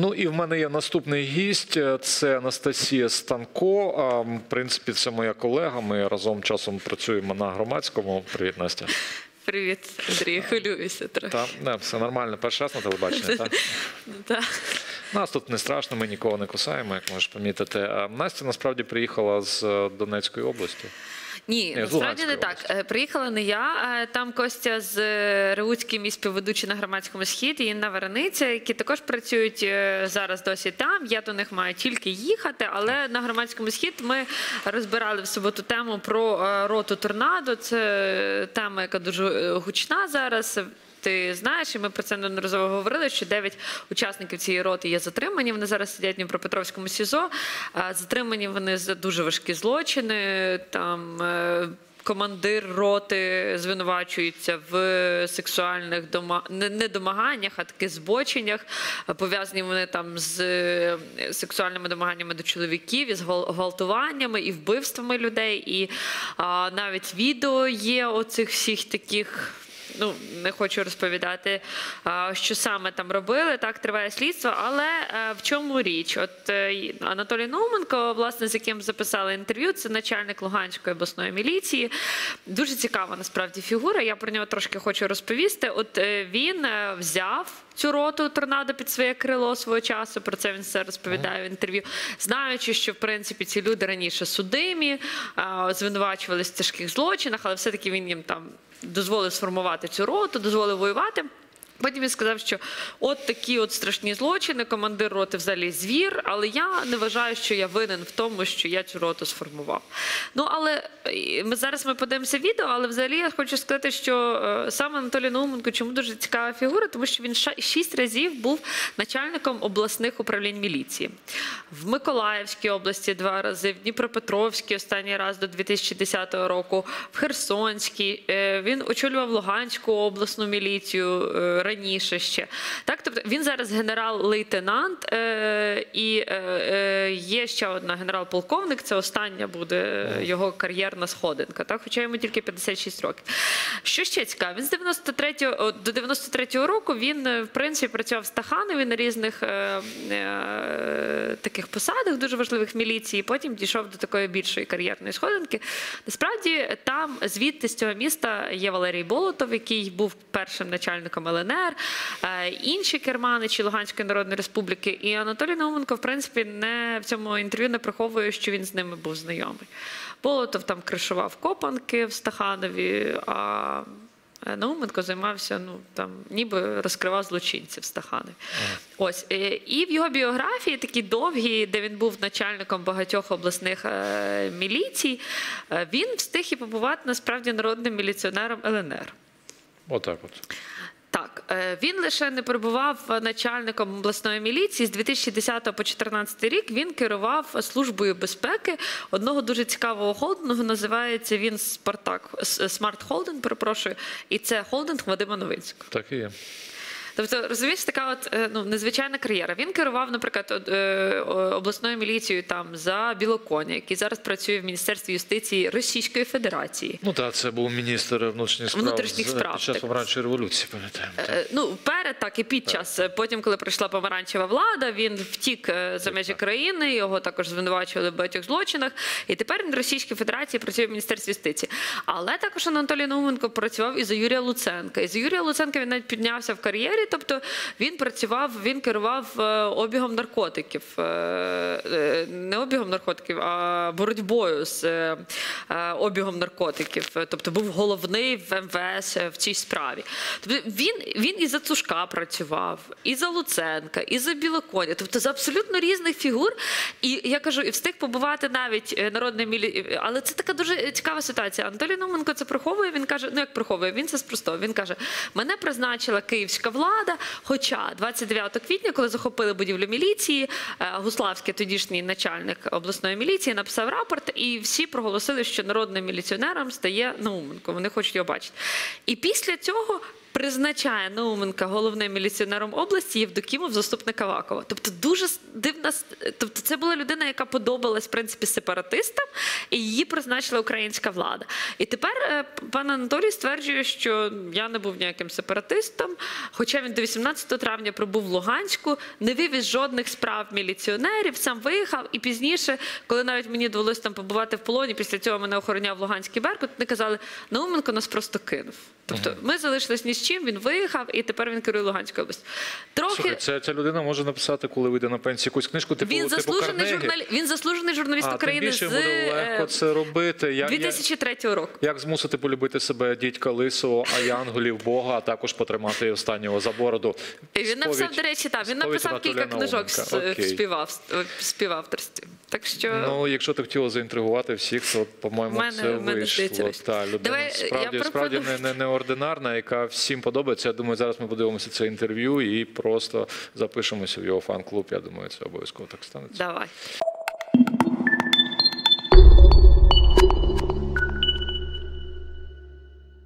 Ну і в мене є наступний гість. е, Це Анастасія Станко. А, В принципі, це моя колега. Ми разом часом працюємо на громадському. Привіт, Настя. Привіт, Андрій, хвилююся трохи. Та не, все нормально. Перший раз на телебаченні. Так? Та. Нас тут не страшно, ми нікого не кусаємо, як можеш помітити. А Настя насправді приїхала з е, Донецької області. Ні, насправді не так. Е, Приїхала не я. Там Костя з е, Реуцьким і співведучий на громадському схід, і Інна Варениця, які також працюють е, зараз досі там. Я до них маю тільки їхати, але на громадському схід ми розбирали в суботу тему про роту торнадо. Це тема, яка дуже гучна зараз. Ти знаєш, і ми про це неодноразово говорили, що дев'ять учасників цієї роти є затримані. Вони зараз сидять в Дніпропетровському СІЗО. Затримані вони за дуже важкі злочини. Там е, командир роти звинувачується в сексуальних дома... не- домаганнях, а таки збоченнях. Пов'язані вони там з е, сексуальними домаганнями до чоловіків, із гвал- гвалтуваннями і вбивствами людей. І а, навіть відео є оцих всіх таких. Ну, не хочу розповідати, що саме там робили. Так триває слідство. Але е, в чому річ? От е, Анатолій Науменко, власне, з яким записали інтерв'ю, це начальник Луганської обласної міліції. Дуже цікава насправді фігура. Я про нього трошки хочу розповісти. От е, він взяв. Цю роту торнадо під своє крило свого часу. Про це він все розповідає в інтерв'ю, знаючи, що в принципі ці люди раніше судимі, звинувачувалися в тяжких злочинах, але все-таки він їм там дозволив сформувати цю роту, дозволив воювати. Потім він сказав, що от такі от страшні злочини, командир роти взагалі звір, але я не вважаю, що я винен в тому, що я цю роту сформував. Ну але ми зараз ми подивимося відео, але взагалі я хочу сказати, що е, саме Анатолій Науменко чому дуже цікава фігура, тому що він шість разів був начальником обласних управлінь міліції в Миколаївській області два рази, в Дніпропетровській останній раз до 2010 року, в Херсонській. Е, Він очолював Луганську обласну міліцію е, раніше ще. Так, тобто він зараз генерал-лейтенант е, і е, е, є ще одна генерал-полковник. Це остання буде його кар'єрна сходинка. Так, хоча йому тільки 56 років. Що ще цікаво? Він з 93 о, до 93-го року він е, в принципі працював в Стаханові на різних е, е, таких посадах, дуже важливих в міліції. Потім дійшов до такої більшої кар'єрної сходинки. Насправді там звідти з цього міста є Валерій Болотов, який був першим начальником ЛНР, е, інші керманичі Луганської Народної Республіки. І Анатолій Науменко, в принципі, не в цьому інтерв'ю не приховує, що він з ними був знайомий. Болотов там кришував копанки в Стаханові. а Науменко займався, ну там ніби розкривав злочинців Стахани. Ось е, і в його біографії такі довгі, де він був начальником багатьох обласних е, міліцій. е, Він встиг і побувати насправді народним міліціонером ЛНР. Отак от. Е, він лише не перебував начальником обласної міліції з 2010 по 2014 рік. Він керував службою безпеки одного дуже цікавого холдингу. Називається він Спартак Смарт Холдинг. Перепрошую, і це холдинг Вадима Новинського. Так і є. Тобто, розумієш, така от е, ну незвичайна кар'єра. Він керував, наприклад, е, обласною міліцією там за Білоконя, який зараз працює в Міністерстві юстиції Російської Федерації. Ну так, це був міністр внутрішніх справ, Внутрішніх справ, під час помаранчевої революції, пам'ятаємо. так. Е, Ну, перед так і під час. Потім, коли прийшла помаранчева влада, він втік за межі країни. Його також звинувачували в багатьох злочинах. І тепер він в Російській Федерації працює в Міністерстві юстиції. Але також Анатолій Науменко працював і за Юрія Луценка. І за Юрія Луценка він навіть піднявся в кар'єрі. Тобто він працював, він керував е, обігом наркотиків, Е, е, не обігом наркотиків, а боротьбою з обігом наркотиків. Тобто був головний в МВС в цій справі. Тобто він, він і за Цушка працював, і за Луценка, і за Білоконя. Тобто за абсолютно різних фігур. І я кажу, і встиг побувати навіть народний мілі... Але це така дуже цікава ситуація. Анатолій Науменко це приховує. Він каже: ну як приховує, він це спростовує. Він каже: мене призначила київська влада. Хоча 29 квітня, коли захопили будівлю міліції, е, Гуславський, тодішній начальник обласної міліції, написав рапорт, і всі проголосили, що народним міліціонером стає Науменко. Вони хочуть його бачити. І після цього призначає Науменка головним міліціонером області Євдокімов заступника Авакова. Тобто дуже дивна, тобто це була людина, яка подобалась в принципі сепаратистам, і її призначила українська влада. І тепер е, пан Анатолій стверджує, що я не був ніяким сепаратистом, хоча він до 18 травня пробув в Луганську, не вивіз жодних справ міліціонерів, сам виїхав. І пізніше, коли навіть мені довелося там побувати в полоні, після цього мене охороняв Луганський Беркут, вони казали, Науменко нас просто кинув. Тобто ми залишились ні з чим, він виїхав, і тепер він керує Луганською областю. Трохи Слухай, ця, ця людина може написати, коли вийде на пенсію якусь книжку, типу, він типу заслужений він заслужений журналіст А, тим України більше з йому буде легко е, це робити. 2003 року. як змусити полюбити себе дідька Лисого, а янголів Бога, а також потримати останнього за бороду. І він написав, до речі, так, він написав кілька книжок Окей. співав, співавторстві. Так що Ну, якщо ти хотіла заінтригувати всіх, то, по-моєму, це мене вийшло. Та, людина справді, справді не, не, неординарна, яка всім подобається. Я думаю, зараз ми подивимося це інтерв'ю і просто запишемося в його фан-клуб. Я думаю, це обов'язково так станеться. давай.